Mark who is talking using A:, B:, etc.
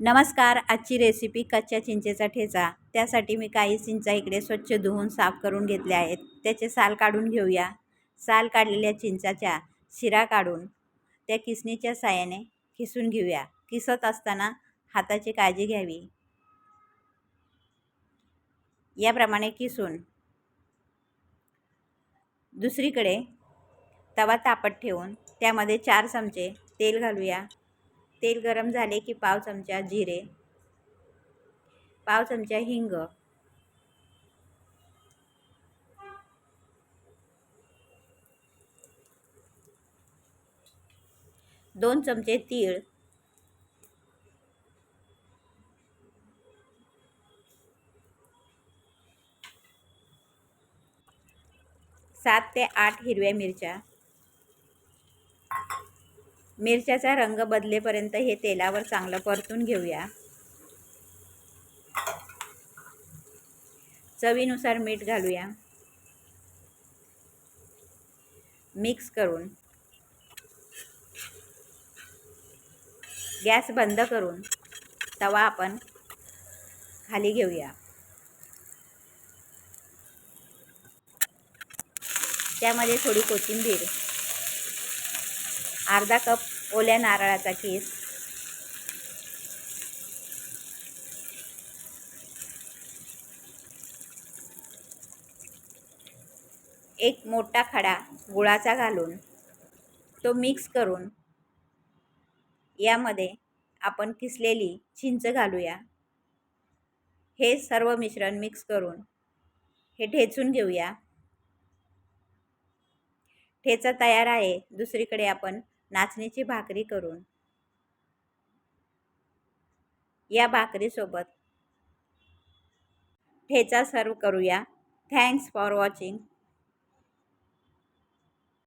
A: नमस्कार आजची रेसिपी कच्च्या चिंचेचा ठेचा. त्यासाठी मी काही चिंचा इकडे स्वच्छ धुवून साफ करून घेतल्या आहेत. त्याचे साल काढून घेऊया. साल काढलेल्या चिंचाच्या शिरा काढून त्या किसणीच्या साहाय्याने किसून घेऊया. किसत असताना हाताची काळजी घ्यावी. याप्रमाणे किसून दुसरीकडे तवा तापत ठेवून त्यामध्ये चार चमचे तेल घालूया. तेल गरम झाले की पाव चमचा जिरे पाव चमचा हिंग दोन चमचे तीळ सात ते आठ हिरव्या मिरच्या मिरच्याचा रंग बदलेपर्यंत हे तेलावर चांगलं परतून घेऊया. चवीनुसार मीठ घालूया. मिक्स करून. गॅस बंद करून तवा आपण खाली घेऊया. त्यामध्ये थोडी कोथिंबीर अर्धा कप ओल्या नारळाचा केस. एक मोठा खडा गुळाचा घालून तो मिक्स करून यामध्ये आपण किसलेली चिंच घालूया. हे सर्व मिश्रण मिक्स करून हे ठेचून घेऊया. ठेचा तयार आहे दुसरीकडे आपण नाचणीची भाकरी करून. या भाकरीसोबत ठेचा सर्व करूया. Thanks for watching